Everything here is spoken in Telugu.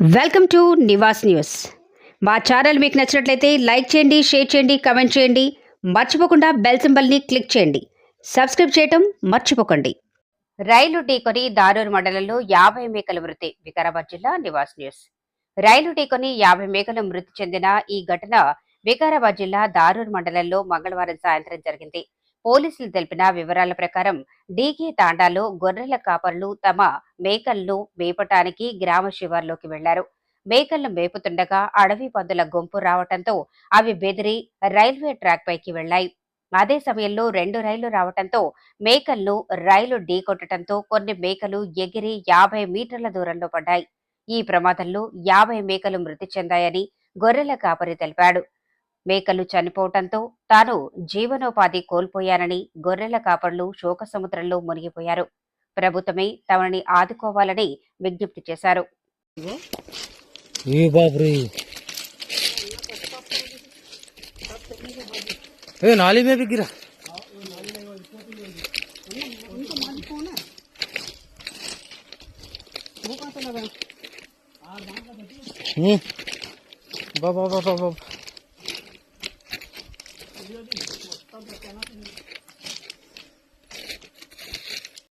Welcome to Nivas news. మా ఛానల్ మీకు నచ్చినట్లయితే లైక్ చేయండి షేర్ చేయండి కమెంట్ చేయండి. మర్చిపోకుండా బెల్ సింబల్ని క్లిక్ చేయండి. సబ్స్క్రైబ్ చేయటం మర్చిపోకండి. రైలు ఢీకొని దారూరు మండలంలో యాభై మేకల మృతి వికారాబాద్ జిల్లా నివాస్ న్యూస్. రైలు ఢీకొని యాభై మేకలు మృతి చెందిన ఈ ఘటన వికారాబాద్ జిల్లా దారూర్ మండలంలో మంగళవారం సాయంత్రం జరిగింది. పోలీసులు తెలిపిన వివరాల ప్రకారం డీకే తాండాలో గొర్రెల కాపర్లు తమ మేకలను మేపటానికి గ్రామ శివార్లోకి వెళ్ళారు. మేకలను మేపుతుండగా అడవి పందుల గుంపు రావటంతో అవి బెదిరి రైల్వే ట్రాక్ పైకి వెళ్ళాయి అదే సమయంలో రెండు రైళ్ళు రావటంతో మేకలను రైలు ఢీకొట్టడంతో కొన్ని మేకలు ఎగిరి యాభై మీటర్ల దూరంలో పడ్డాయి. ఈ ప్రమాదంలో యాభై మేకలు మృతి చెందాయని గొర్రెల కాపరి తెలిపాడు. మేకలు చనిపోవటంతో తాను జీవనోపాధి కోల్పోయానని గొర్రెల కాపర్లు శోకసముద్రంలో మునిగిపోయారు. ప్రభుత్వమే తమని ఆదుకోవాలని విజ్ఞప్తి చేశారు. ఏ బాబురే? ఏ 要自己做，到时候再拿去。